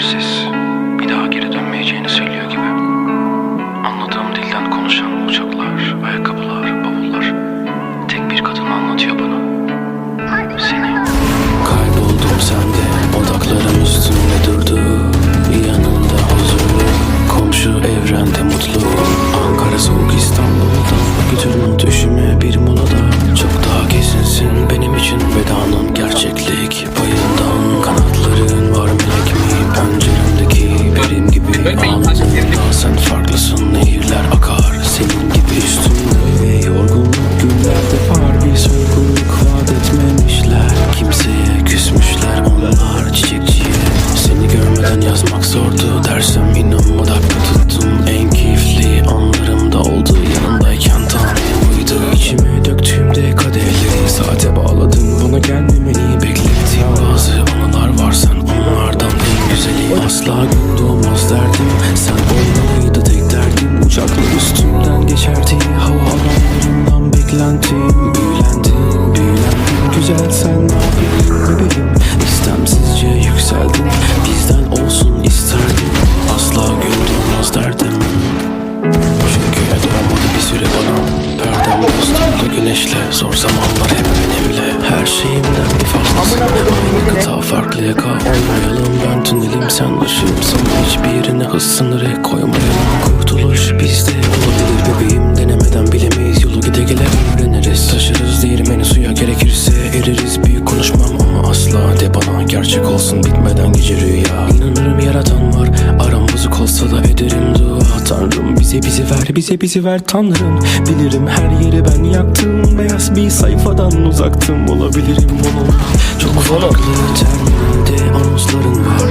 yetersiz. Bir daha geri dönmeyeceğini söylüyor gibi. Anladığım dilden konuşan uçaklar, ayakkabılar, bavullar. Tek bir kadın anlatıyor bana. Seni. Kayboldum sende, odaklarım üstünde durdu. Yanında huzurlu, komşu evrende mutlu. Ankara soğuk İstanbul'da, bütün not bir molada. Çok daha kesinsin benim için vedanın Görmeden yazmak zordu Dersem inanma dakika tuttun En güneşle Zor zamanlar hep önemli Her şeyimden bir fazlası Aynı kıta farklı yaka Olmayalım ben tünelim sen ışığımsın Hiçbirine hız sınırı koymayalım. Kurtuluş bizde olabilir bebeğim. Denemeden bilemeyiz. Yolu gide gele öğreniriz. Taşırız değirmeni suya gerekirse. Eririz Büyük konuşmam ama asla de bana Gerçek olsun. Bitmeden gece rüya Tanrım bize bizi ver bize bizi ver Tanrım. Bilirim her yeri ben yaktım Beyaz bir sayfadan uzaktım. Olabilirim onunla Çok farklı terminalde anonsların var